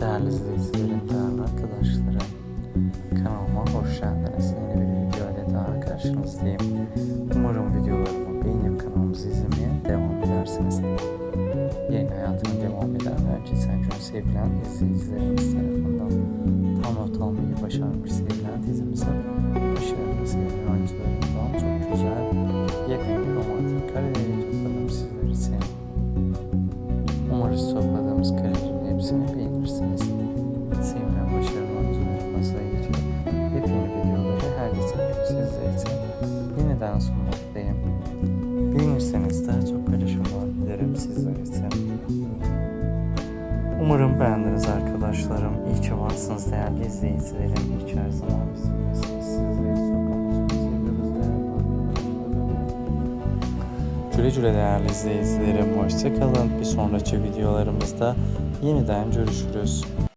Değerli izleyicilerim, değerli arkadaşlarım, kanalıma hoş geldiniz. Yeni bir video ile daha karşınızdayım. Umarım videolarımı beğenip kanalımızı izlemeye devam edersiniz. Yeni hayatına devam eden ve cidden çok sevilen izleyicilerimiz tarafından tam not almayı başarmış sevilen dizimize başarılı sevilen oyuncularından çok güzel, yepyeni romantik kareleri topladım sizler için. Umarız topladığımız karelerin hepsini beğenirsiniz. Sevilen başarılı oyuncularımızla ilgili yepyeni videoları her gün sizler için yeniden sunmaktayım. Beğenirseniz daha çok paylaşımlar dilerim sizler için. Umarım beğendiniz arkadaşlarım. İyi ki varsınız değerli izleyicilerim. İyi ki her zaman Güle güle değerli izleyicilerim. Hoşçakalın. Bir sonraki videolarımızda yeniden görüşürüz.